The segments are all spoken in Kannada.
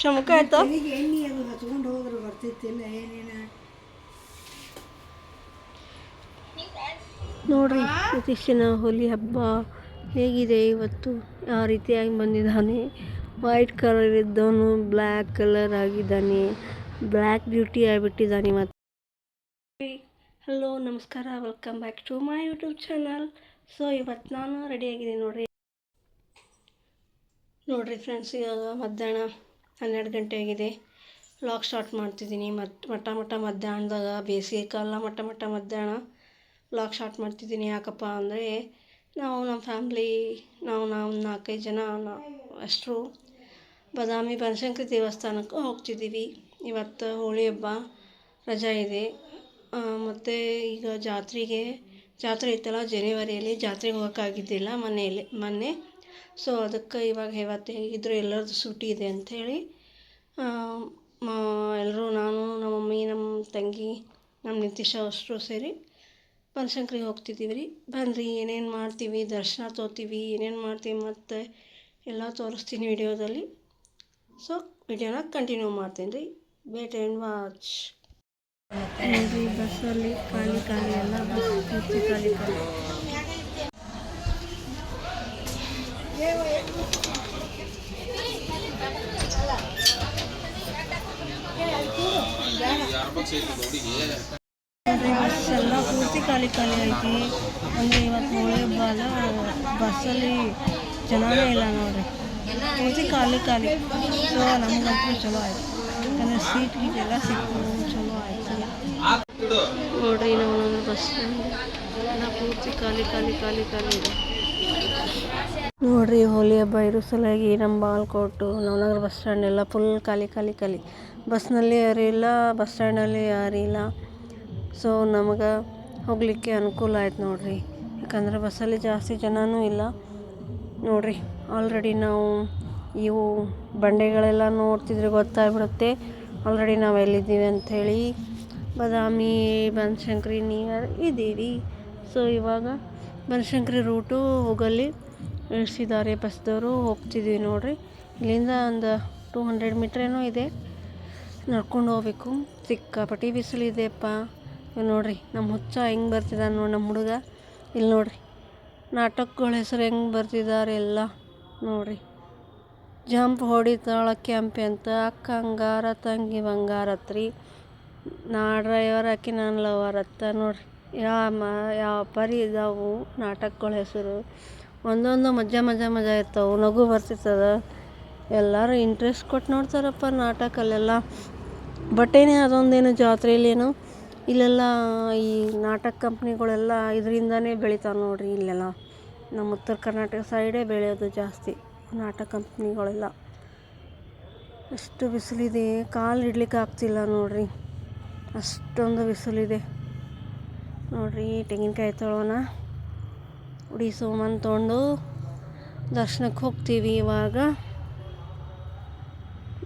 ಶಮಕ ಆಯ್ತು? ಎಣ್ಣೆ ಅದು ಹಚ್ಕೊಂಡು ಹೋದ್ರೆ ಬರ್ತಿತ್ತಿಲ್ಲ ಏನೇನ? ನೋಡ್ರಿ ಇತ್ತೀಚಿನ ಹೋಲಿ ಹಬ್ಬ ಹೇಗಿದೆ ಇವತ್ತು? ಯಾವ ರೀತಿಯಾಗಿ ಬಂದಿದ್ದಾನೆ. ವೈಟ್ ಕಲರ್ ಇದ್ದವನು ಬ್ಲ್ಯಾಕ್ ಕಲರ್ ಆಗಿದ್ದಾನೆ. ಬ್ಲ್ಯಾಕ್ ಬ್ಯೂಟಿ ಆಗಿಬಿಟ್ಟಿದ್ದಾನೆ ಮತ್ತು ಹಲೋ ನಮಸ್ಕಾರ. Welcome back to my YouTube channel so ಇವತ್ತು ನಾನು ರೆಡಿಯಾಗಿದ್ದೀನಿ ನೋಡ್ರಿ. ನೋಡ್ರಿ ಫ್ರೆಂಡ್ಸ್ ಇವಾಗ ಮಧ್ಯಾಹ್ನ ಹನ್ನೆರಡು ಗಂಟೆ ಆಗಿದೆ. ವ್ಲಾಗ್ ಸ್ಟಾರ್ಟ್ ಮಾಡ್ತಿದ್ದೀನಿ. ಮತ್ತು ಮಟ್ಟ ಮಟ್ಟ ಮಧ್ಯಾಹ್ನದಾಗ ಬೇಸಿಗೆ ಕಾಲ ಮಟ್ಟ ಮಟ್ಟ ಮಧ್ಯಾಹ್ನ ವ್ಲಾಗ್ ಸ್ಟಾರ್ಟ್ ಮಾಡ್ತಿದ್ದೀನಿ. ಯಾಕಪ್ಪ ಅಂದರೆ ನಾವು ನಮ್ಮ ಫ್ಯಾಮ್ಲಿ ನಾವು ನಾವು ನಾಲ್ಕೈದು ಜನ ಅಷ್ಟರು ಬದಾಮಿ ಬನಶಂಕರಿ ದೇವಸ್ಥಾನಕ್ಕೆ ಹೋಗ್ತಿದ್ದೀವಿ. ಇವತ್ತು ಹೋಳಿ ಹಬ್ಬ, ರಜಾ ಇದೆ. ಮತ್ತು ಈಗ ಜಾತ್ರೆಗೆ, ಜಾತ್ರೆ ಇತ್ತಲ್ಲ ಜನವರಿಯಲ್ಲಿ ಜಾತ್ರೆಗೆ ಹೋಗೋಕ್ಕಾಗಿದ್ದಿಲ್ಲ ಮನೆಯಲ್ಲಿ ಮೊನ್ನೆ ಸೊ ಅದಕ್ಕೆ ಇವಾಗ ಇವತ್ತು ಹೇಗಿದ್ದರೂ ಎಲ್ಲರದ್ದು ಸೂಟಿ ಇದೆ ಅಂಥೇಳಿ ಎಲ್ಲರೂ ನಾನು, ನಮ್ಮ ಮಮ್ಮಿ, ನಮ್ಮ ತಂಗಿ, ನಮ್ಮ ನಿತೀಶ ಅಷ್ಟರು ಸೇರಿ ಬನಶಂಕರಿಗೆ ಹೋಗ್ತಿದ್ದೀವಿ ರೀ. ಬನ್ನಿರಿ ಏನೇನು ಮಾಡ್ತೀವಿ, ದರ್ಶನ ತೊಗೋತೀವಿ ಏನೇನು ಮಾಡ್ತೀವಿ ಮತ್ತು ಎಲ್ಲ ತೋರಿಸ್ತೀನಿ ವಿಡಿಯೋದಲ್ಲಿ. ಸೊ ವಿಡಿಯೋನ ಕಂಟಿನ್ಯೂ ಮಾಡ್ತೀನಿ ರೀ. ವೇಟ್ ಆ್ಯಂಡ್ ವಾಚ್ ಬಸ್ಸಲ್ಲಿ ಖಾಲಿ ಖಾಲಿ ಎಲ್ಲ ಬಸ್ ಖಾಲಿ ಖಾಲಿ. ನೋಡ್ರಿ ಬಸ್ ಎಲ್ಲ ಪೂರ್ತಿ ಖಾಲಿ ಖಾಲಿ ಐತಿ. ಅಂದರೆ ಇವತ್ತು ಹೋಳಿ ಹಬ್ಬ ಅಲ್ಲ ಬಸ್ಸಲ್ಲಿ ಜನನೇ ಇಲ್ಲ ನೋಡ್ರಿ. ಪೂರ್ತಿ ಖಾಲಿ ಖಾಲಿ. ಸೊ ನಮಗಂತೂ ಚಲೋ ಆಯ್ತು. ಯಾಕಂದರೆ ಸೀಟ್ ಗೀಟ್ ಎಲ್ಲ ಸಿಕ್ತು, ಚಲೋ ಆಯ್ತು. ನೋಡ್ರಿ ನಮ್ಮೊಂದು ಬಸ್ ಎಲ್ಲ ಪೂರ್ತಿ ಖಾಲಿ ಖಾಲಿ ಖಾಲಿ ಖಾಲಿ ಇದೆ. ನೋಡ್ರಿ, ಹೋಲಿ ಹಬ್ಬ ಇರೋ ಸಲುವಾಗಿ ನಮ್ಮ ಬಾಲ್ಕೋಟು ನವನಗರ ಬಸ್ ಸ್ಟ್ಯಾಂಡ್ ಎಲ್ಲ ಫುಲ್ ಖಾಲಿ ಖಾಲಿ ಖಾಲಿ. ಬಸ್ನಲ್ಲಿ ಇಲ್ಲ ಬಸ್ ಸ್ಟ್ಯಾಂಡಲ್ಲಿ ಯಾರೂ ಇಲ್ಲ ಸೊ ನಮಗೆ ಹೋಗಲಿಕ್ಕೆ ಅನುಕೂಲ ಆಯ್ತು ನೋಡ್ರಿ. ಯಾಕಂದ್ರೆ ಬಸ್ಸಲ್ಲಿ ಜಾಸ್ತಿ ಜನನೂ ಇಲ್ಲ. ನೋಡ್ರಿ ಆಲ್ರೆಡಿ ನಾವು ಇವು ಬಂಡೆಗಳೆಲ್ಲ ನೋಡ್ತಿದ್ರೆ ಗೊತ್ತಾಗ್ಬಿಡುತ್ತೆ. ಆಲ್ರೆಡಿ ನಾವು ಎಲ್ಲಿದ್ದೀವಿ ಅಂಥೇಳಿ ಬದಾಮಿ, ಬನಶಂಕರಿ ನಿಯರ್ ಇದ್ದೀವಿ. ಸೊ ಇವಾಗ ಬನಶಂಕರಿ ರೂಟು ಹೋಗಲ್ಲಿ ಇಳಿಸಿದ್ದಾರೆ ಬಸ್ದವರು ಹೋಗ್ತಿದ್ದೀವಿ ನೋಡಿರಿ. ಇಲ್ಲಿಂದ ಒಂದು ಟೂ ಹಂಡ್ರೆಡ್ ಏನೋ ಇದೆ. ನಡ್ಕೊಂಡು ಹೋಗ್ಬೇಕು. ಸಿಕ್ಕಾಪಟ್ಟಿ ಬಿಸಿಲು ಇದೆಯಪ್ಪ. ನೋಡಿರಿ ನಮ್ಮ ಹುಚ್ಚ ಹೆಂಗೆ ಬರ್ತಿದ್ದಾನೆ ನೋಡಿ ನಮ್ಮ ಹುಡುಗ. ಇಲ್ಲಿ ನೋಡಿರಿ, ನಾಟಕಗಳ ಹೆಸರು ಹೆಂಗೆ ಬರ್ತಿದ್ದಾರೆ ಎಲ್ಲ ನೋಡಿರಿ. ಜಂಪ್ ಹೊಡಿತಾಳ ಕೆಂಪೆ ಅಂತ. ಅಕ್ಕ ಹಂಗಾರ, ತಂಗಿ ಬಂಗಾರತ್ರಿ ನಾ ಡ್ರೈವರ್, ಆಕಿ ನಾನು ಲವರ್ ಅತ್ತ ನೋಡ್ರಿ. ಯಾವ ಮ, ಯಾವ ಪರಿ ಇದಾವು, ನಾಟಕಗಳ ಹೆಸರು, ಒಂದೊಂದು ಮಜಾ ಮಜಾ ಮಜಾ ಇರ್ತಾವು, ನಗು ಬರ್ತಿರ್ತದ ಎಲ್ಲರೂ ಇಂಟ್ರೆಸ್ಟ್ ಕೊಟ್ಟು ನೋಡ್ತಾರಪ್ಪ ನಾಟಕಲ್ಲೆಲ್ಲ ಬಟ್ ಏನೇ ಅದೊಂದೇನು ಜಾತ್ರೆಯಲ್ಲೇನು? ಇಲ್ಲೆಲ್ಲ ಈ ನಾಟಕ ಕಂಪ್ನಿಗಳೆಲ್ಲ ಇದರಿಂದನೇ ಬೆಳಿತಾವೆ ನೋಡಿರಿ ಇಲ್ಲೆಲ್ಲ. ನಮ್ಮ ಉತ್ತರ ಕರ್ನಾಟಕ ಸೈಡೇ ಬೆಳೆಯೋದು ಜಾಸ್ತಿ ನಾಟಕ ಕಂಪ್ನಿಗಳೆಲ್ಲ. ಎಷ್ಟು ಬಿಸಿಲಿದೆ, ಕಾಲು ಇಡ್ಲಿಕ್ಕೆ ಆಗ್ತಿಲ್ಲ ನೋಡಿರಿ. ಅಷ್ಟೊಂದು ಬಿಸಿಲಿದೆ. ನೋಡ್ರಿ ತೆಂಗಿನಕಾಯಿ ತೊಳೋಣ. ಉಡಿ ಸೋಮನ್ ತೊಗೊಂಡು ದರ್ಶನಕ್ಕೆ ಹೋಗ್ತೀವಿ ಇವಾಗ.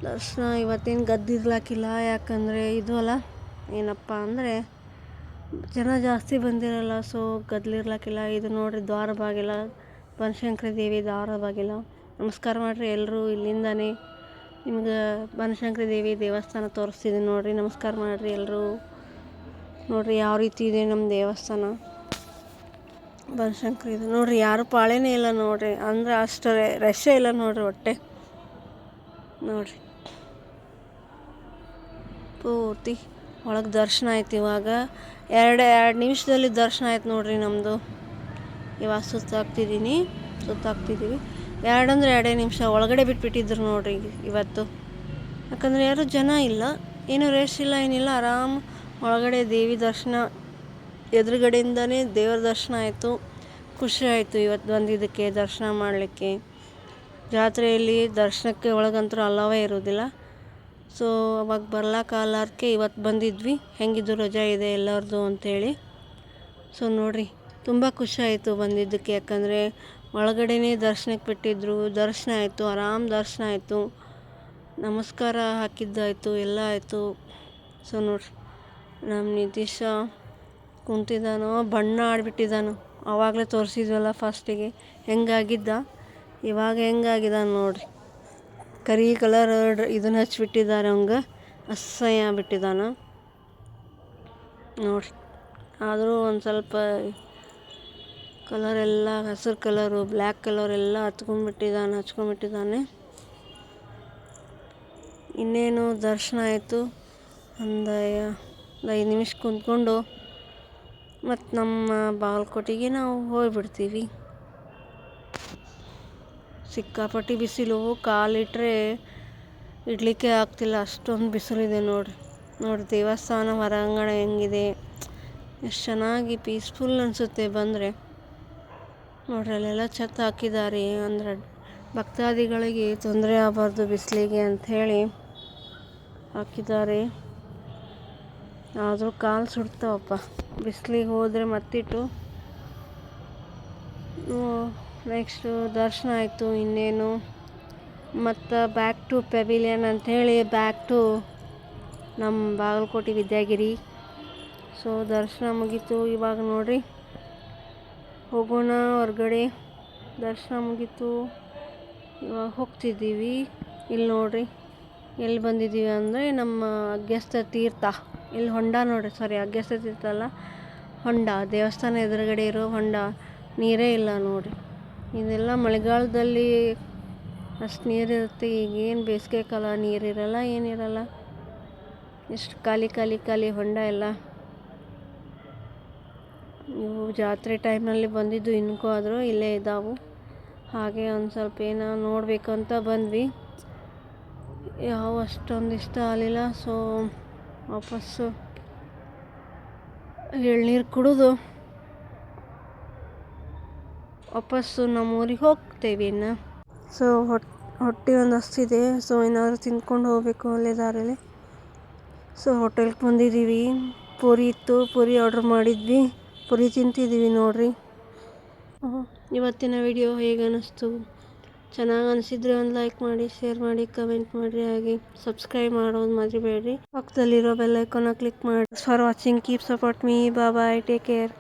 ದರ್ಶನ ಇವತ್ತೇನು ಗದ್ದಿರ್ಲಾಕಿಲ್ಲ ಯಾಕಂದರೆ ಇದು ಅಲ್ಲ, ಏನಪ್ಪ ಅಂದರೆ ಜನ ಜಾಸ್ತಿ ಬಂದಿರಲ್ಲ ಸೊ ಗದ್ಲಿರ್ಲಾಕಿಲ್ಲ ಇದು ನೋಡ್ರಿ, ದ್ವಾರ ಬಾಗಿಲ, ಬನಶಂಕರಿ ದೇವಿ ದ್ವಾರ ಬಾಗಿಲ. ನಮಸ್ಕಾರ ಮಾಡಿರಿ ಎಲ್ಲರೂ ಇಲ್ಲಿಂದನೇ. ನಿಮ್ಗೆ ಬನಶಂಕರಿ ದೇವಿ ದೇವಸ್ಥಾನ ತೋರಿಸ್ತಿದ್ದೀನಿ ನೋಡಿರಿ, ನಮಸ್ಕಾರ ಮಾಡಿರಿ ಎಲ್ಲರೂ ನೋಡ್ರಿ ಯಾವ ರೀತಿ ಇದೆ ನಮ್ಮ ದೇವಸ್ಥಾನ. ಬನಶಂಕರಿ ಇದು. ನೋಡ್ರಿ ಯಾರು ಪಾಳೆನೇ ಇಲ್ಲ ನೋಡ್ರಿ. ಅಂದ್ರೆ ಅಷ್ಟು ರಶ್ಶೇ ಇಲ್ಲ ನೋಡ್ರಿ ಹೊಟ್ಟೆ. ನೋಡ್ರಿ. ಪೂರ್ತಿ ಒಳಗೆ ದರ್ಶನ ಆಯ್ತು ಇವಾಗ. ಎರಡು ಎರಡು ನಿಮಿಷದಲ್ಲಿ ದರ್ಶನ ಆಯ್ತು ನೋಡ್ರಿ ನಮ್ಮದು ಇವಾಗ ಸುತ್ತಾಗ್ತಿದ್ದೀನಿ ಸುತ್ತಾಗ್ತಿದ್ದೀವಿ ಎರಡು ಅಂದ್ರೆ ಎರಡೇ ನಿಮಿಷ ಒಳಗಡೆ ಬಿಟ್ಬಿಟ್ಟಿದ್ರು ನೋಡ್ರಿ ಇವತ್ತು. ಯಾಕಂದರೆ ಯಾರು ಜನ ಇಲ್ಲ. ಏನು ರೇಸ್ ಇಲ್ಲ, ಏನಿಲ್ಲ. ಆರಾಮ್ ಒಳಗಡೆ ದೇವಿ ದರ್ಶನ, ಎದುರುಗಡೆಯಿಂದನೇ ದೇವರ ದರ್ಶನ ಆಯಿತು. ಖುಷಿ ಆಯಿತು ಇವತ್ತು ಬಂದಿದ್ದಕ್ಕೆ, ದರ್ಶನ ಮಾಡಲಿಕ್ಕೆ. ಜಾತ್ರೆಯಲ್ಲಿ ದರ್ಶನಕ್ಕೆ ಒಳಗಂತೂ ಅಲ್ಲವೇ ಇರೋದಿಲ್ಲ ಸೊ ಅವಾಗ ಬರ್ಲಾಕಾಲಾರ್ಕೆ ಇವತ್ತು ಬಂದಿದ್ವಿ. ಹೆಂಗಿದ್ದು ರಜಾ ಇದೆ ಎಲ್ಲರದು ಅಂಥೇಳಿ ಸೊ ನೋಡಿರಿ, ತುಂಬ ಖುಷಿ ಆಯಿತು ಬಂದಿದ್ದಕ್ಕೆ. ಯಾಕಂದರೆ ಒಳಗಡೆನೇ ದರ್ಶನಕ್ಕೆ ಬಿಟ್ಟಿದ್ರು. ದರ್ಶನ ಆಯಿತು, ಆರಾಮ್ ದರ್ಶನ ಆಯಿತು. ನಮಸ್ಕಾರ ಹಾಕಿದ್ದಾಯಿತು, ಎಲ್ಲ ಆಯಿತು. ಸೊ ನೋಡ್ರಿ. ನಮ್ಮ ನಿತೀಶ ಕುಂತಿದ್ದಾನೋ, ಬಣ್ಣ ಆಡಿಬಿಟ್ಟಿದ್ದಾನೋ ಆವಾಗಲೇ ತೋರಿಸಿದ್ವಲ್ಲ ಫಸ್ಟಿಗೆ. ಹೆಂಗಾಗಿದ್ದ? ಇವಾಗ ಹೆಂಗಾಗಿದ್ದಾನೆ ನೋಡಿರಿ. ಕರಿ ಕಲರ್ ಇದನ್ನ ಹಚ್ಚಿಬಿಟ್ಟಿದ್ದಾರೆ ಅವಂಗೆ. ಅಸಹ್ಯ ಬಿಟ್ಟಿದ್ದಾನೆ ನೋಡಿರಿ. ಆದರೂ ಒಂದು ಸ್ವಲ್ಪ ಕಲರ್ ಎಲ್ಲ, ಹಸಿರು ಕಲರು ಬ್ಲ್ಯಾಕ್ ಕಲರ್ ಎಲ್ಲ ಹಚ್ಕೊಂಡ್ಬಿಟ್ಟಿದ್ದಾನೆ ಹಚ್ಕೊಂಡ್ಬಿಟ್ಟಿದ್ದಾನೆ. ಇನ್ನೇನು ದರ್ಶನ ಆಯಿತು? ಒಂದು ಒಂದು ಐದು ನಿಮಿಷ ಕುಂತ್ಕೊಂಡು ಮತ್ತು ನಮ್ಮ ಬಾಗಲಕೋಟೆಗೆ ನಾವು ಹೋಗ್ಬಿಡ್ತೀವಿ. ಸಿಕ್ಕಾಪಟ್ಟಿ ಬಿಸಿಲು ಕಾಲಿಟ್ಟರೆ ಇಡಲಿಕ್ಕೆ ಆಗ್ತಿಲ್ಲ. ಅಷ್ಟೊಂದು ಬಿಸಿಲಿದೆ ನೋಡಿ ನೋಡಿ ದೇವಸ್ಥಾನ ಹೊರಾಂಗಣ ಹೆಂಗಿದೆ. ಎಷ್ಟು ಚೆನ್ನಾಗಿ ಪೀಸ್ಫುಲ್ ಅನಿಸುತ್ತೆ ಬಂದರೆ. ನೋಡ್ರಿ ಅಲ್ಲೆಲ್ಲ ಛತ್ ಹಾಕಿದ್ದಾರೆ. ಅಂದರೆ ಭಕ್ತಾದಿಗಳಿಗೆ ತೊಂದರೆ ಆಗಬಾರ್ದು ಬಿಸಿಲಿಗೆ ಅಂಥೇಳಿ ಹಾಕಿದ್ದಾರೆ. ಆದರೂ ಕಾಲು ಸುಡ್ತಾವಪ್ಪ. ಬಿಸಿಲಿಗೆ ಹೋದರೆ ಮತ್ತಿಟ್ಟು. ನೆಕ್ಸ್ಟು ದರ್ಶನ ಆಯಿತು, ಇನ್ನೇನು? ಮತ್ತು ಬ್ಯಾಕ್ ಟು ಪೆವಿಲಿಯನ್ ಅಂಥೇಳಿ ಬ್ಯಾಕ್ ಟು ನಮ್ಮ ಬಾಗಲಕೋಟೆ ವಿದ್ಯಾಗಿರಿ. ಸೊ ದರ್ಶನ ಮುಗೀತು. ಇವಾಗ ನೋಡಿರಿ. ಹೋಗೋಣ ಹೊರಗಡೆ. ದರ್ಶನ ಮುಗೀತು. ಇವಾಗ ಹೋಗ್ತಿದ್ದೀವಿ. ಇಲ್ಲಿ ನೋಡಿರಿ. ಎಲ್ಲಿ ಬಂದಿದ್ದೀವಿ ಅಂದರೆ ನಮ್ಮ ಅಗ್ಯಸ್ತ ತೀರ್ಥ. ಇಲ್ಲಿ ಹೊಂಡ ನೋಡಿರಿ ಸಾರಿ ಅಲ್ಲ ಹೊಂಡ, ದೇವಸ್ಥಾನ ಎದುರುಗಡೆ ಇರೋ ಹೊಂಡ, ನೀರೇ ಇಲ್ಲ ನೋಡ್ರಿ. ಇದೆಲ್ಲ ಮಳೆಗಾಲದಲ್ಲಿ ಅಷ್ಟು ನೀರಿರುತ್ತೆ ಈಗೇನು ಬೇಸಿಗೆ ಕಾಲ ನೀರಿರಲ್ಲ ಏನಿರಲ್ಲ ಎಷ್ಟು ಖಾಲಿ ಖಾಲಿ ಖಾಲಿ ಹೊಂಡ ಎಲ್ಲ. ಇವು ಜಾತ್ರೆ ಟೈಮಲ್ಲಿ ಬಂದಿದ್ದು ಇನ್ಕೋ ಆದರೂ ಇಲ್ಲೇ ಇದ್ದಾವೆ ಹಾಗೆ ಒಂದು ಸ್ವಲ್ಪ ಏನೋ ನೋಡಬೇಕು ಅಂತ ಬಂದ್ವಿ. ಯಾವ ಅಷ್ಟೊಂದು ಇಷ್ಟ ಆಗಲಿಲ್ಲ ಸೊ ವಾಪಸ್ಸು ಎಳ್ನೀರು ಕುಡಿದು ವಾಪಸ್ಸು ನಮ್ಮ ಊರಿಗೆ ಹೋಗ್ತೇವೆ ಇನ್ನು. ಸೊ ಹೊಟ್ಟೆ ಹೊಟ್ಟೆ ಒಂದು ಹಸ್ತಿದೆ ಸೊ ಏನಾದರೂ ತಿಂದ್ಕೊಂಡು ಹೋಗಬೇಕು ಅಲ್ಲೇ ದಾರಿಯಲ್ಲಿ ಸೊ ಹೋಟೆಲ್ಗೆ ಬಂದಿದ್ದೀವಿ. ಪೂರಿ ಇತ್ತು. ಪೂರಿ ಆರ್ಡ್ರ್ ಮಾಡಿದ್ವಿ. ಪೂರಿ ತಿಂತಿದ್ದೀವಿ ನೋಡಿರಿ. ಇವತ್ತಿನ ವಿಡಿಯೋ ಹೇಗೆ ಅನ್ನಿಸ್ತು ಚೆನ್ನಾಗಿ ಅನಿಸಿದ್ರೆ ಒಂದು ಲೈಕ್ ಮಾಡಿ ಶೇರ್ ಮಾಡಿ ಕಮೆಂಟ್ ಮಾಡಿ ಹಾಗೆ ಸಬ್ಸ್ಕ್ರೈಬ್ ಮಾಡೋದು ಮರಿಬೇಡಿ ಪಕ್ಕದಲ್ಲಿರೋ ಆ ಕ್ಲಿಕ್ ಮಾಡಿ. For watching keep support me bye take care